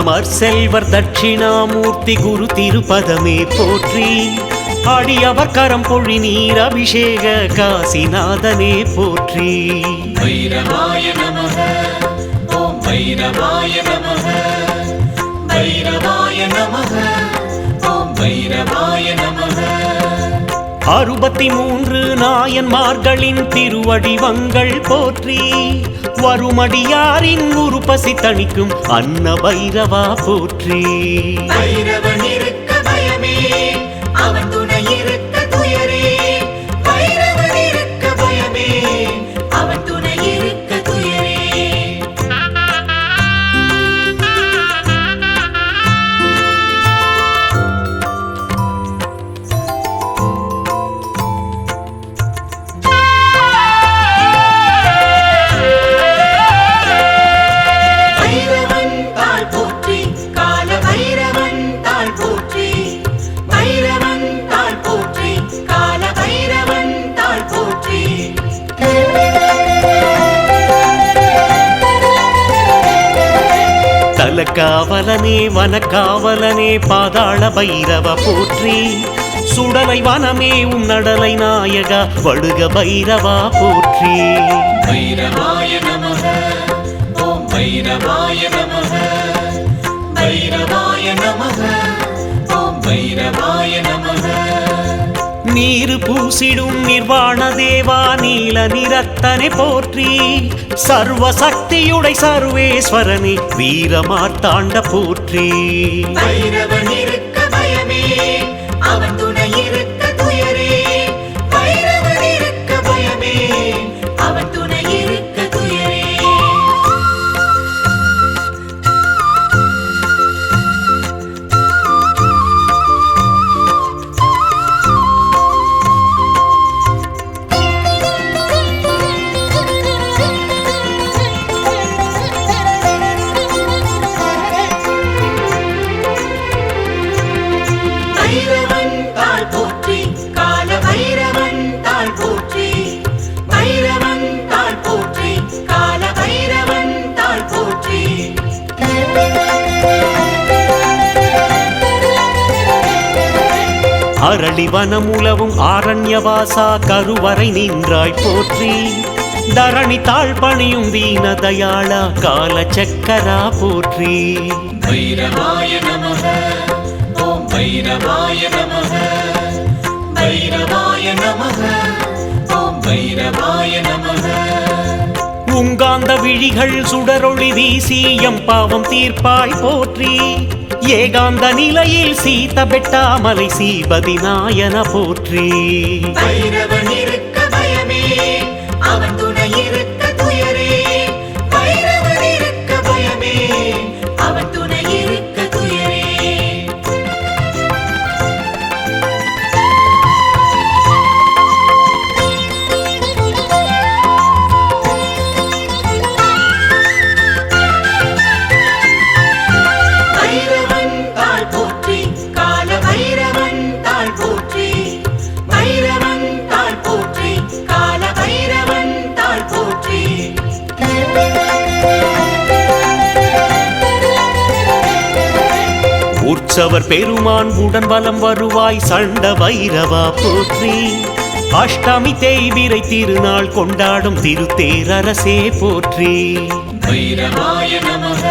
அமர் செல்வர் தட்சிணாமூர்த்தி குரு திருப்பதமே போற்றி. ஆடியவர் கரம் பொழி நீர் அபிஷேக காசிநாதனே போற்றி. பைரவாய நமக ஓம் பைரவாய நமக நமக. அறுபத்தி மூன்று நாயன்மார்களின் திருவடிவங்கள் போற்றி வருமடியாரின் உருப்பசி தணிக்கும் அன்ன பைரவா போற்றி தலக்காவலனே வனக்காவலனே பாதாள பைரவ போற்றி. சுடலை வனமே உம் நடலை நாயகா வடுக பைரவா போற்றி. பைரவாய நமः ஓம் பைரவாய நமः பைரவாய நமः ஓம் பைரவாய நமः நீரு பூசிடும் நிர்வாண தேவா நீல நிறத்தனை போற்றி. சர்வ சக்தியுடை சர்வேஸ்வரனை வீரமார்த்தாண்ட போற்றி. அரளிவனம் உலவும் ஆரண்யவாசா கருவறை நின்றாய் போற்றி. தரணி தாழ் பணியும் தீன தயாளா கால சக்கரா போற்றி. பைரவாய நமः ஓம் பைரவாய நமः பைரவாய நமः ஓம் பைரவாய நமः உங்காந்த விழிகள் சுடரொளி வீசி எம் பாவம் தீர்ப்பாய் போற்றி. ஏகாந்த நிலையில் சீத பெட்டாமலை சீபதி நாயன போற்றி. உற்சவர் பெருமான் உடன் வலம் வருவாய் சண்ட வைரவா போற்றி. அஷ்டமி தேய்பிரை திருநாள் கொண்டாடும் திருத்தேரரசே போற்றி. வைரவாய நமः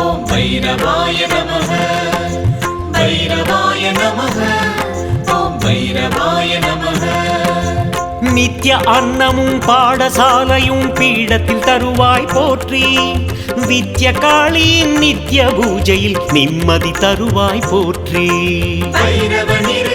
ஓம் வைரவாய நமः வைரவாய நமः ஓம் பைரவாய நித்திய அன்னமும் பாடசாலையும் பீடத்தில் தருவாய் போற்றி வித்ய காளியின் நித்திய பூஜையில் நிம்மதி தருவாய் போற்றி பைரவன் இருக்க